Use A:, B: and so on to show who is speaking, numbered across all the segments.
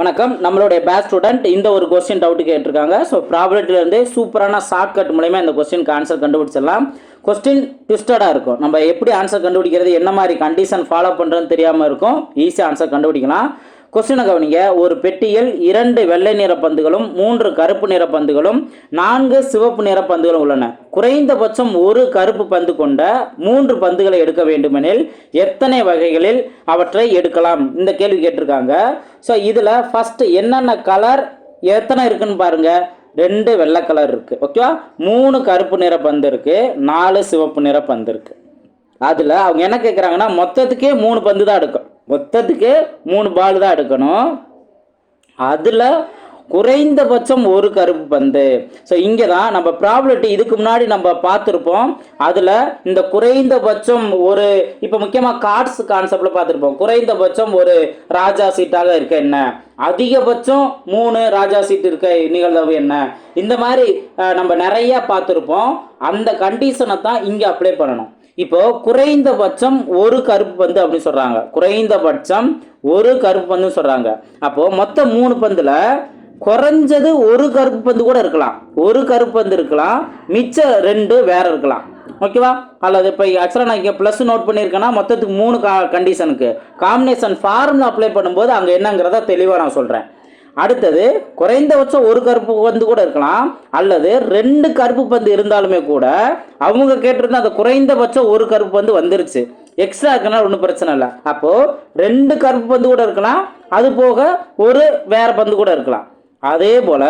A: வணக்கம். நம்மளுடைய batch student இந்த ஒரு கொஸ்டின் டவுட் கேட்டிருக்காங்க. ஸோ ப்ராபபிலிட்டிலேருந்து சூப்பரான ஷார்ட்கட் மூலயமா இந்த கொஸ்டினுக்கு ஆன்சர் கண்டுபிடிச்சிடலாம். கொஸ்டின் ட்விஸ்டடாக இருக்கும். நம்ம எப்படி ஆன்சர் கண்டுபிடிக்கிறது என்ன மாதிரி கண்டிஷன் ஃபாலோ பண்ணுறதுன்னு தெரியாமல் இருக்கும். ஈஸியாக ஆன்சர் கண்டுபிடிக்கலாம். கொஸ்டினை கவனிங்க. ஒரு பெட்டியில் இரண்டு வெள்ளை நிற பந்துகளும் மூன்று கருப்பு நிற பந்துகளும் நான்கு சிவப்பு நிற பந்துகளும் உள்ளன. குறைந்தபட்சம் ஒரு கருப்பு பந்து கொண்ட மூன்று பந்துகளை எடுக்க வேண்டுமெனில் எத்தனை வகைகளில் அவற்றை எடுக்கலாம்? இந்த கேள்வி கேட்டிருக்காங்க. ஸோ இதில் ஃபஸ்ட்டு என்னென்ன கலர் எத்தனை இருக்குன்னு பாருங்கள் ரெண்டு வெள்ளை கலர் இருக்குது ஓகேவா மூணு கருப்பு நிற பந்து இருக்குது நாலு சிவப்பு நிற பந்து இருக்குது அதில் அவங்க என்ன கேட்குறாங்கன்னா மொத்தத்துக்கே மூணு பந்து தான் எடுக்கும். மொத்தத்துக்கு மூணு பால் தான் எடுக்கணும். அதில் குறைந்தபட்சம் ஒரு கருப்பு பந்து. ஸோ இங்கே தான் நம்ம ப்ராபிலிட்டி இதுக்கு முன்னாடி நம்ம பார்த்துருப்போம். அதில் இந்த குறைந்தபட்சம் ஒரு இப்போ முக்கியமாக கார்ட்ஸ் கான்செப்டில் பார்த்துருப்போம். குறைந்தபட்சம் ஒரு ராஜா சீட்டாக இருக்க என்ன? அதிகபட்சம் மூணு ராஜா சீட் இருக்க நிகழ்தவு என்ன? இந்த மாதிரி நம்ம நிறையா பார்த்துருப்போம். அந்த கண்டிஷனை தான் இங்கே அப்ளை பண்ணணும். இப்போ குறைந்தபட்சம் ஒரு கருப்பு பந்து அப்படின்னு சொல்றாங்க. குறைந்தபட்சம் ஒரு கருப்பு பந்துன்னு சொல்றாங்க. அப்போ மொத்தம் மூணு பந்துல குறைஞ்சது ஒரு கருப்பு பந்து கூட இருக்கலாம். ஒரு கருப்பு பந்து இருக்கலாம் மிச்ச ரெண்டு வேற இருக்கலாம். ஓகேவா அல்லது இப்போ ஆக்சுவலாக நான் இங்கே ப்ளஸ் நோட் பண்ணியிருக்கேன்னா மொத்தத்துக்கு மூணு கா கண்டிஷனுக்கு காம்பினேஷன் ஃபார்முலா அப்ளை பண்ணும்போது அங்கே என்னங்கிறத தெளிவாக நான் சொல்கிறேன் அடுத்தது குறைந்தபட்சம் ஒரு கருப்பு பந்து கூட இருக்கலாம். அல்லது ரெண்டு கருப்பு பந்து இருந்தாலுமே கூட அவங்க கேட்டிருந்த அந்த குறைந்தபட்சம் ஒரு கருப்பு பந்து வந்துருச்சு. எக்ஸ்ட்ரா இருக்குன்னா ஒன்றும் பிரச்சனை இல்லை. அப்போது ரெண்டு கருப்பு பந்து கூட இருக்கலாம். அது போக ஒரு வேற பந்து கூட இருக்கலாம். அதே போல்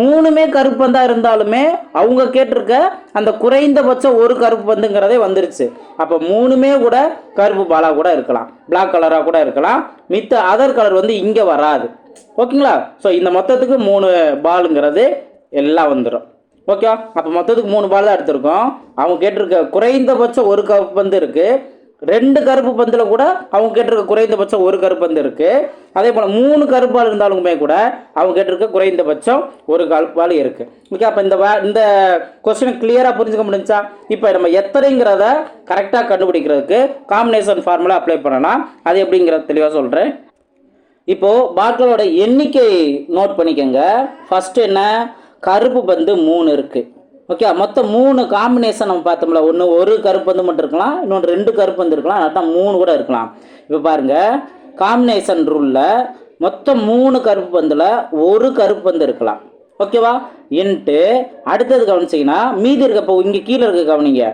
A: மூணுமே கருப்பு பந்தாக இருந்தாலுமே அவங்க கேட்டிருக்க அந்த குறைந்தபட்சம் ஒரு கருப்பு பந்துங்கிறதே வந்துருச்சு. அப்போ மூணுமே கூட கருப்பு பாலாக கூட இருக்கலாம். பிளாக் கலராக கூட இருக்கலாம். மித்த அதர் கலர் வந்து இங்கே வராது. ஓகேங்களா? ஸோ இந்த மொத்தத்துக்கு மூணு பாலுங்கிறது எல்லாம் வந்துடும் ஓகே அப்போ மொத்தத்துக்கு மூணு பால் தான் எடுத்திருக்கோம். அவங்க கேட்டிருக்க குறைந்தபட்சம் ஒரு கருப்பு பந்து இருக்குது ரெண்டு கருப்பு பந்தில் கூட அவங்க கேட்டிருக்க குறைந்தபட்சம் ஒரு கருப்பு பந்து இருக்குது அதே போல் மூணு கருப்பால் இருந்தாலுமே கூட அவங்க கேட்டிருக்க குறைந்தபட்சம் ஒரு கருப்பால் இருக்குது ஓகே அப்போ இந்த இந்த கொஸ்டினை கிளியராக புரிஞ்சுக்க முடிஞ்சா இப்போ நம்ம எத்தனைங்கிறத கரெக்டாக கண்டுபிடிக்கிறதுக்கு காம்பினேஷன் ஃபார்முலா அப்ளை பண்ணலாம். அது எப்படிங்கிறத தெளிவாக சொல்கிறேன் இப்போது பாட்டிலோட எண்ணிக்கை நோட் பண்ணிக்கோங்க. ஃபஸ்ட்டு என்ன? கருப்பு பந்து மூணு இருக்குது ஓகே மொத்தம் மூணு காம்பினேஷன் நம்ம பார்த்தோம்ல. ஒன்று ஒரு கருப்பு பந்து மட்டும் இருக்கலாம். இன்னொன்று ரெண்டு கருப்பு பந்து இருக்கலாம். அதான் மூணு கூட இருக்கலாம். இப்போ பாருங்கள் காம்பினேஷன் ரூலில் மொத்தம் மூணு கருப்பு பந்தில் ஒரு கருப்பு பந்து இருக்கலாம். ஓகேவா இன்ட்டு அடுத்தது கவனிச்சிங்கன்னா மீதி இருக்க இப்போ இங்கே கீழே இருக்க கவனிங்க.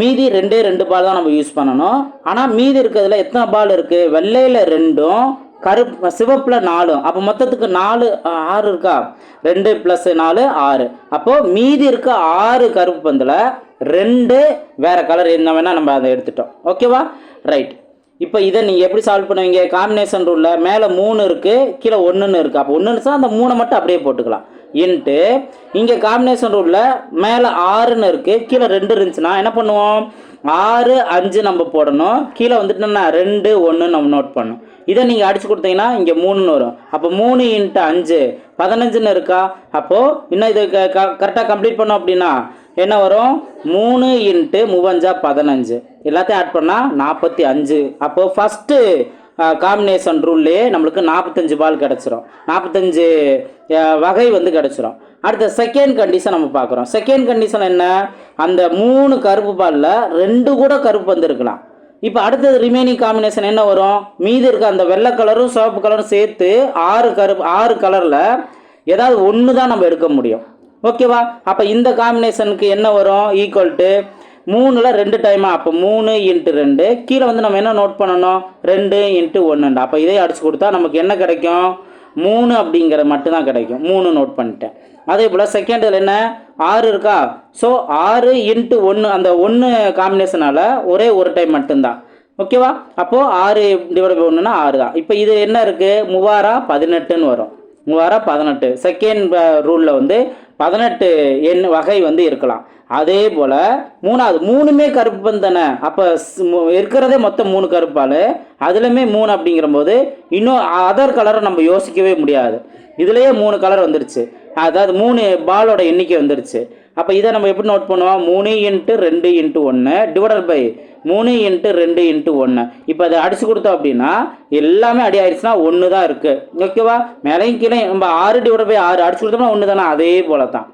A: மீதி ரெண்டே ரெண்டு பால் தான் நம்ம யூஸ் பண்ணணும். ஆனால் மீதி இருக்கிறதுல எத்தனை பால் இருக்குது வெள்ளையில் ரெண்டும் கருப்பு சிவப்பில் நாலும் அப்போ மொத்தத்துக்கு நாலு ஆறு இருக்கா? ரெண்டு ப்ளஸ் நாலு ஆறு. அப்போது மீதி இருக்க ஆறு கருப்பு பந்தில் ரெண்டு வேறு கலர் என்ன வேணால் நம்ம அதை எடுத்துட்டோம். ஓகேவா ரைட் இப்போ இதை நீங்கள் எப்படி சால்வ் பண்ணுவீங்க? காம்பினேஷன் ரூலில் மேலே மூணு இருக்குது கீழே ஒன்றுன்னு இருக்குது அப்போ ஒன்றுன்னு அந்த மூணை மட்டும் அப்படியே போட்டுக்கலாம். இன்ட்டு இங்கே காம்பினேஷன் ரூலில் மேலே ஆறுன்னு இருக்குது கீழே ரெண்டு இருந்துச்சுன்னா என்ன பண்ணுவோம்? ஆறு அஞ்சு நம்ம போடணும். கீழே வந்துட்டுன்னா ரெண்டு ஒன்று நம்ம நோட் பண்ணணும். இதை நீங்கள் அடிச்சு கொடுத்தீங்கன்னா இங்கே மூணுன்னு வரும். அப்போ மூணு இன்ட்டு அஞ்சு. பதினஞ்சுன்னு இருக்கா? அப்போது இன்னும் க கரெக்டாக கம்ப்ளீட் பண்ணோம் அப்படின்னா என்ன வரும்? மூணு இன்ட்டு மூவஞ்சா பதினஞ்சு. எல்லாத்தையும் ஆட் பண்ணால் நாற்பத்தி அஞ்சு. அப்போது ஃபஸ்ட்டு காம்பினேஷன் ரூல்லே நம்மளுக்கு நாற்பத்தஞ்சு பால் கிடச்சிரும். நாற்பத்தஞ்சு வகை வந்து கிடச்சிரும். அடுத்த செகண்ட் கண்டிஷன் நம்ம பார்க்குறோம். செகண்ட் கண்டிஷன் என்ன? அந்த மூணு கருப்பு பாலில் ரெண்டு கூட கருப்பு வந்து இருக்கலாம் இப்போ அடுத்தது ரிமைனிங் காம்பினேஷன் என்ன வரும்? மீதி இருக்க அந்த வெள்ளை கலரும் சிவப்பு கலரும் சேர்த்து ஆறு கருப்பு ஆறு கலரில் ஏதாவது ஒன்று தான் நம்ம எடுக்க முடியும். ஓகேவா அப்போ இந்த காம்பினேஷனுக்கு என்ன வரும்? ஈக்குவல் டு மூணில் ரெண்டு டைமா அப்போ மூணு இன்ட்டு ரெண்டு. கீழே வந்து நம்ம என்ன நோட் பண்ணணும்? ரெண்டு இன்ட்டு ஒன்றுண்டு அப்போ இதே அடிச்சு கொடுத்தா நமக்கு என்ன கிடைக்கும்? மூணு அப்படிங்கிற மட்டும்தான் கிடைக்கும். மூணு நோட் பண்ணிட்டேன். அதே போல் செகண்டில் என்ன? ஆறு இருக்கா? ஸோ ஆறு இன்ட்டு ஒன்று அந்த ஒன்று காம்பினேஷனால் ஒரே ஒரு டைம் மட்டும்தான். ஓகேவா அப்போது ஆறு டிவைட் பை ஒன்றுனா ஆறு தான். இப்போ இது என்ன இருக்குது மூவாரா பதினெட்டுன்னு வரும். மூவாரா பதினெட்டு. செகண்ட் ரூலில் uh, வந்து பதினெட்டு எண் வகை வந்து இருக்கலாம். அதே போல் மூணாவது மூணுமே கருப்பு பந்து தானே அப்போ இருக்கிறதே மொத்தம் மூணு கருப்பால் அதுலேயுமே மூணு அப்படிங்கிற போது இன்னும் அதர் கலரை நம்ம யோசிக்கவே முடியாது. இதுலேயே மூணு கலர் வந்துருச்சு. அதாவது மூணு பாலோட எண்ணிக்கை வந்துருச்சு. அப்போ இதை நம்ம எப்படி நோட் பண்ணுவோம்? மூணு இன்ட்டு ரெண்டு இன்ட்டு ஒன்று டிவைடட் பை மூணு இன்ட்டு ரெண்டு இன்ட்டு ஒன்று இப்போ அதை அடிச்சு கொடுத்தோம் அப்படின்னா எல்லாமே அடி ஆயிடுச்சுன்னா ஒன்று தான் இருக்குது ஓகேவா மேலையும் கீழே நம்ம ஆறு டிவைட் பை ஆறு அடிச்சு கொடுத்தோம்னா ஒன்று தானே அதே போல தான்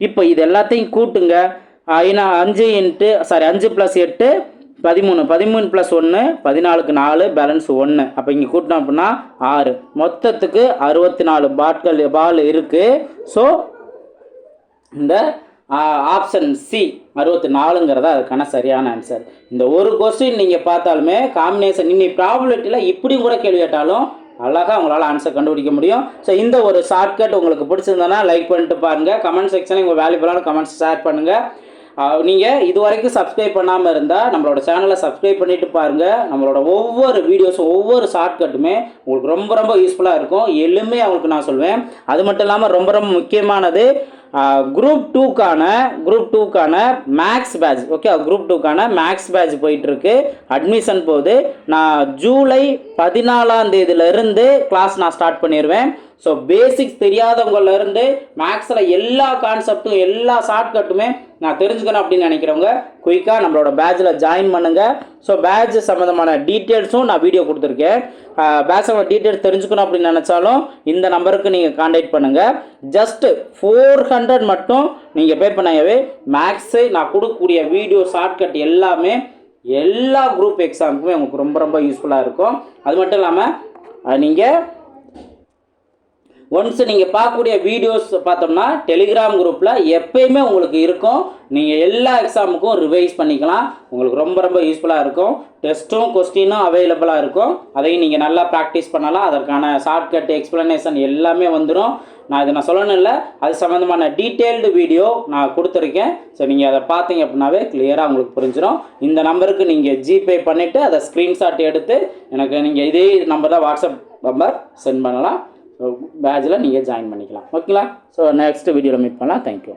A: இப்போ இது எல்லாத்தையும் கூட்டுங்க. ஐநா அஞ்சு இன்ட்டு சாரி அஞ்சு ப்ளஸ் எட்டு பதிமூணு. பதிமூணு ப்ளஸ் ஒன்று பதினாலுக்கு நாலு பேலன்ஸ் ஒன்று அப்போ இங்கே கூட்டினோம் அப்படின்னா ஆறு. மொத்தத்துக்கு அறுபத்தி நாலு பாட்கள் பால் இருக்குது ஸோ இந்த ஆப்ஷன் சி அறுபத்தி நாலுங்கிறதா அதுக்கான சரியான ஆன்சர் இந்த ஒரு கொஸ்டின் நீங்கள் பார்த்தாலுமே காம்பினேஷன் இன்னைக்கு ப்ராபபிலிட்டியில் இப்படியும் கூட கேள்வி கேட்டாலும் அழகாக உங்களால் ஆன்சர் கண்டுபிடிக்க முடியும். ஸோ இந்த ஒரு ஷார்ட்கட் உங்களுக்கு பிடிச்சிருந்தனா லைக் பண்ணிட்டு பாருங்கள் கமெண்ட் செக்ஷனில் உங்கள் வேல்யூபிளான கமெண்ட்ஸ் ஷேர் பண்ணுங்கள் நீங்கள் இது வரைக்கும் சப்ஸ்கிரைப் பண்ணாமல் இருந்தால் நம்மளோட சேனலை சப்ஸ்கிரைப் பண்ணிட்டு பாருங்கள் நம்மளோட ஒவ்வொரு வீடியோஸும் ஒவ்வொரு ஷார்ட்கட்டுமே உங்களுக்கு ரொம்ப ரொம்ப யூஸ்ஃபுல்லாக இருக்கும். எளிமையாக உங்களுக்கு நான் சொல்வேன். அது மட்டும் இல்லாமல் ரொம்ப ரொம்ப முக்கியமானது குரூப் டூக்கான குரூப் டூக்கான மேக்ஸ் பேட்ச் ஓகே குரூப் டூக்கான மேக்ஸ் பேட்ச் போயிட்டுருக்கு. அட்மிஷன் போகுது நான் ஜூலை பதினாலாம் தேதியிலேருந்து கிளாஸ் நான் ஸ்டார்ட் பண்ணிடுவேன் ஸோ பேசிக்ஸ் தெரியாதவங்கள்லேருந்து மேக்ஸில் எல்லா கான்செப்ட்டும் எல்லா ஷார்ட்கட்டுமே நான் தெரிஞ்சுக்கணும் அப்படின்னு நினைக்கிறவங்க குயிக்காக நம்மளோட பேட்சில் ஜாயின் பண்ணுங்கள் ஸோ பேட்ச் சம்மந்தமான டீட்டெயில்ஸும் நான் வீடியோ கொடுத்துருக்கேன். பேட்சோட டீட்டெயில்ஸ் தெரிஞ்சுக்கணும் அப்படின்னு நினச்சாலும் இந்த நம்பருக்கு நீங்கள் காண்டாக்ட் பண்ணுங்கள் ஜஸ்ட்டு ஃபோர் ஹண்ட்ரட் மட்டும் நீங்கள் பே பண்ணவே மேக்ஸு நான் கொடுக்கக்கூடிய வீடியோ ஷார்ட்கட் எல்லாமே எல்லா குரூப் எக்ஸாமுக்குமே உங்களுக்கு ரொம்ப ரொம்ப யூஸ்ஃபுல்லாக இருக்கும். அது மட்டும் இல்லாமல் நீங்கள் ஒன்ஸ் நீங்கள் பார்க்கக்கூடிய வீடியோஸ் பார்த்தோம்னா டெலிகிராம் குரூப்பில் எப்பயுமே உங்களுக்கு இருக்கும். நீங்கள் எல்லா எக்ஸாமுக்கும் ரிவைஸ் பண்ணிக்கலாம். உங்களுக்கு ரொம்ப ரொம்ப யூஸ்ஃபுல்லாக இருக்கும். டெஸ்ட்டும் கொஸ்டினும் அவைலபிளாக இருக்கும். அதையும் நீங்கள் நல்லா ப்ராக்டிஸ் பண்ணலாம். அதற்கான ஷார்ட்கட் எக்ஸ்ப்ளனேஷன் எல்லாமே வந்துடும் நான் இதை நான் சொல்லணும் இல்லை. அது சம்மந்தமான டீட்டெயில்டு வீடியோ நான் கொடுத்துருக்கேன். ஸோ நீங்கள் அதை பார்த்தீங்க அப்படின்னாவே கிளியராக உங்களுக்கு புரிஞ்சிடும் இந்த நம்பருக்கு நீங்கள் ஜிபே பண்ணிவிட்டு அதை ஸ்க்ரீன்ஷாட் எடுத்து எனக்கு நீங்கள் இதே நம்பர் தான் வாட்ஸ்அப் நம்பர் சென்ட் பண்ணலாம். ஸோ பேட்சில் நீங்கள் ஜாயின் பண்ணிக்கலாம். ஓகேங்களா ஸோ நெக்ஸ்ட் வீடியோவில் மீட் பண்ணலாம். Thank you